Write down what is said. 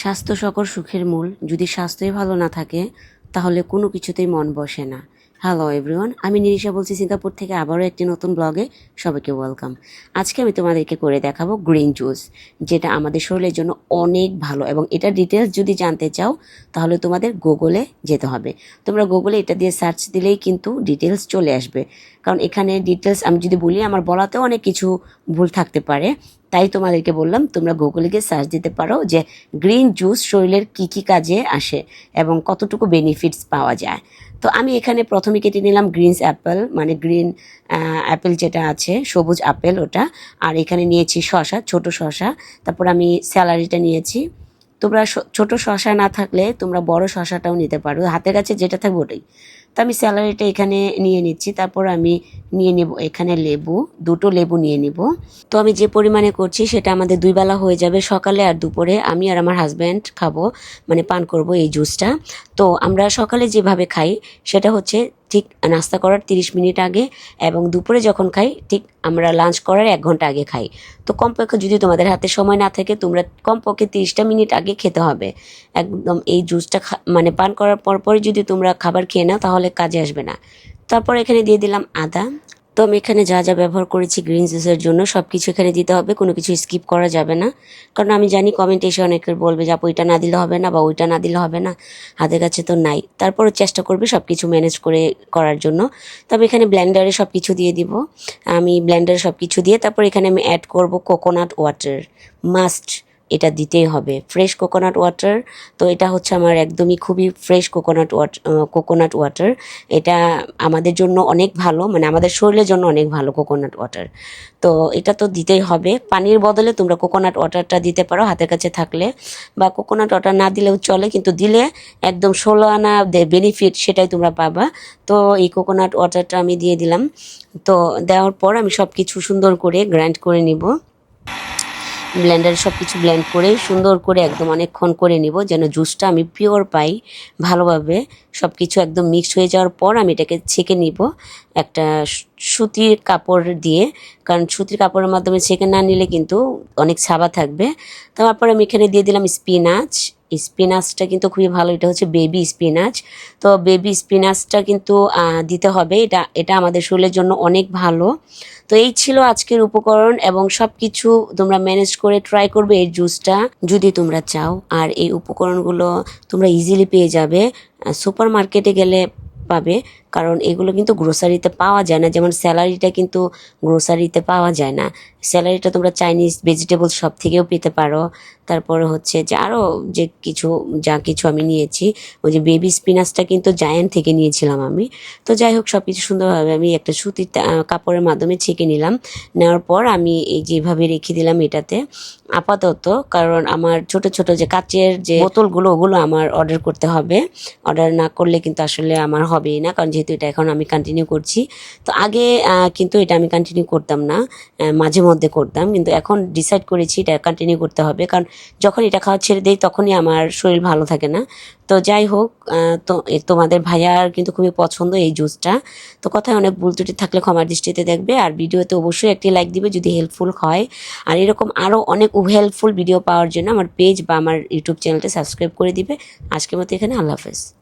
স্বাস্থ্য সকল সুখের মূল। যদি স্বাস্থ্যই ভালো না থাকে, তাহলে কোনো কিছুতেই মন বসে না। হ্যালো এভরিওয়ান আমি নিরিশা বলছি সিঙ্গাপুর থেকে আবারও একটি নতুন ব্লগে সবাইকে ওয়েলকাম আজকে আমি তোমাদেরকে করে দেখাবো গ্রিন জুস যেটা আমাদের শরীরের জন্য অনেক ভালো এবং এটা ডিটেলস যদি জানতে চাও, তাহলে তোমাদের গুগলে যেতে হবে। তোমরা গুগলে এটা দিয়ে সার্চ দিলেই কিন্তু ডিটেলস চলে আসবে। কারণ এখানে ডিটেলস আমি যদি বলি, আমার বলাতেও অনেক কিছু ভুল থাকতে পারে। তাই তোমাদেরকে বললাম, তোমরা গুগলে গিয়ে সার্চ দিতে পারো যে গ্রিন জুস শরীরের কী কী কাজে আসে এবং কতটুকু বেনিফিটস পাওয়া যায়। তো আমি এখানে প্রথমে কেটে নিলাম গ্রিনস অ্যাপেল মানে গ্রিন অ্যাপেল যেটা আছে, সবুজ আপেল ওটা। আর এখানে নিয়েছি শশা ছোট শশা তারপর আমি স্যালারিটা নিয়েছি। তোমরা ছোট শশা না থাকলে তোমরা বড় শশাটাও নিতে পারো। হাতের কাছে যেটা থাকবে ওটাই। তো আমি স্যালারিটা এখানে নিয়ে নিচ্ছি, তারপর আমি নিয়ে নেব এখানে লেবু, দুটো লেবু নিয়ে নিব। তো আমি যে পরিমাণে করছি সেটা আমাদের দুই বেলা হয়ে যাবে সকালে আর দুপুরে। আমি আর আমার হাজব্যান্ড খাব মানে পান করব এই জুসটা তো আমরা সকালে যেভাবে খাই সেটা হচ্ছে ঠিক নাস্তা করার তিরিশ মিনিট আগে এবং দুপুরে যখন খাই, ঠিক আমরা লাঞ্চ করার এক ঘণ্টা আগে খাই। তো কমপক্ষে যদি তোমাদের হাতে সময় না থাকে, তোমরা কমপক্ষে তিরিশটা মিনিট আগে খেতে হবে। একদম এই জুসটা মানে পান করার পরপরই যদি তোমরা খাবার খেয়ে নাও, তাহলে কাজে আসবে না। তারপর এখানে দিয়ে দিলাম আদা। তো আমি এখানে যা যা ব্যবহার করেছি গ্রিন জুসের জন্য সব কিছু এখানে দিতে হবে, কোনো কিছু স্কিপ করা যাবে না। কারণ আমি জানি কমেন্টে এসে অনেকের বলবে যে, আপু, এটা না দিলে হবে না বা ওইটা না দিলে হবে না। হাতের কাছে তো নাই। তারপরে চেষ্টা করবে সব কিছু ম্যানেজ করে করার জন্য। তবে এখানে ব্ল্যান্ডারে সব কিছু দিয়ে দিব। আমি ব্ল্যান্ডারে সব কিছু দিয়ে তারপর এখানে আমি অ্যাড করব কোকোনাট ওয়াটার মাস্ট এটা দিতেই হবে। ফ্রেশ কোকোনাট ওয়াটার তো এটা হচ্ছে আমার একদমই খুবই fresh coconut water coconut water এটা আমাদের জন্য অনেক ভালো মানে আমাদের শরীরের জন্য অনেক ভালো কোকোনাট ওয়াটার তো এটা তো দিতেই হবে। পানির বদলে তোমরা কোকোনাট ওয়াটারটা দিতে পারো হাতের কাছে থাকলে, বা কোকোনাট ওয়াটার না দিলেও চলে, কিন্তু দিলে একদম ষোলো আনা বেনিফিট সেটাই তোমরা পাবা। তো এই কোকোনাট ওয়াটারটা আমি দিয়ে দিলাম। তো দেওয়ার পর আমি সব কিছু সুন্দর করে গ্রাইন্ড করে নিব। ব্লেন্ডারে সব কিছু ব্লেন্ড করে সুন্দর করে একদম অনেকক্ষণ করে নিব, যেন জুসটা আমি পিওর পাই, ভালোভাবে সব কিছু একদম মিক্স হয়ে যাওয়ার পর আমি এটাকে ছেঁকে নিব। একটা সুতির কাপড় দিয়ে, কারণ সুতির কাপড়ের মাধ্যমে ছেঁকে না নিলে কিন্তু অনেক ছাবা থাকবে। তারপর আমি এখানে দিয়ে দিলাম স্পিনাচ স্পিনাচটা কিন্তু খুবই ভালো, এটা হচ্ছে বেবি স্পিনাচ। তো বেবি স্পিনাচটা কিন্তু দিতে হবে, এটা এটা আমাদের শরীরের জন্য অনেক ভালো। তো এই ছিল আজকের উপকরণ এবং সব কিছু তোমরা ম্যানেজ করে ট্রাই করবে এই জুসটা যদি তোমরা চাও। আর এই উপকরণগুলো তোমরা ইজিলি পেয়ে যাবে। সুপার মার্কেটে গেলে পাবে, কারণ এগুলো কিন্তু গ্রোসারিতে পাওয়া যায় না। যেমন স্যালারিটা কিন্তু গ্রোসারিতে পাওয়া যায় না। স্যালারিটা তোমরা চাইনিজ ভেজিটেবল সব থেকেও পেতে পারো। তারপরে হচ্ছে যে আরও যে কিছু, যা কিছু আমি নিয়েছি, ওই যে বেবি স্পিনাচটা কিন্তু জায়ান্ট থেকে নিয়েছিলাম আমি। তো যাই হোক সব কিছু সুন্দরভাবে আমি একটা সুতির কাপড়ের মাধ্যমে ছেঁকে নিলাম। নেওয়ার পর আমি এই যেভাবে রেখে দিলাম এটাতে, আপাতত, কারণ আমার ছোট ছোট যে কাচের যে বোতলগুলো, ওগুলো আমার অর্ডার করতে হবে। অর্ডার না করলে কিন্তু আসলে আমার হবেই না, কারণ যেহেতু এটা এখন আমি কন্টিনিউ করছি। তো আগে কিন্তু এটা আমি কন্টিনিউ করতাম না মাঝে মধ্যে করতাম, কিন্তু এখন ডিসাইড করেছি এটা কন্টিনিউ করতে হবে, কারণ যখন এটা খাওয়া ছেড়ে দেই তখনই আমার শরীর ভালো থাকে না। তো যাই হোক তো তোমাদের ভাইয়ার কিন্তু খুবই পছন্দ এই জুসটা তো কথায় অনেক ভুল ত্রুটি থাকলে ক্ষমার দৃষ্টিতে দেখবে, আর ভিডিওতে অবশ্যই একটি লাইক দিবে যদি হেল্পফুল হয়। আর এরকম আরও অনেক হেল্পফুল ভিডিও পাওয়ার জন্য আমার পেজ বা আমার ইউটিউব চ্যানেলটা সাবস্ক্রাইব করে দিবে। আজকের মতো এখানে, আল্লাহ হাফেজ।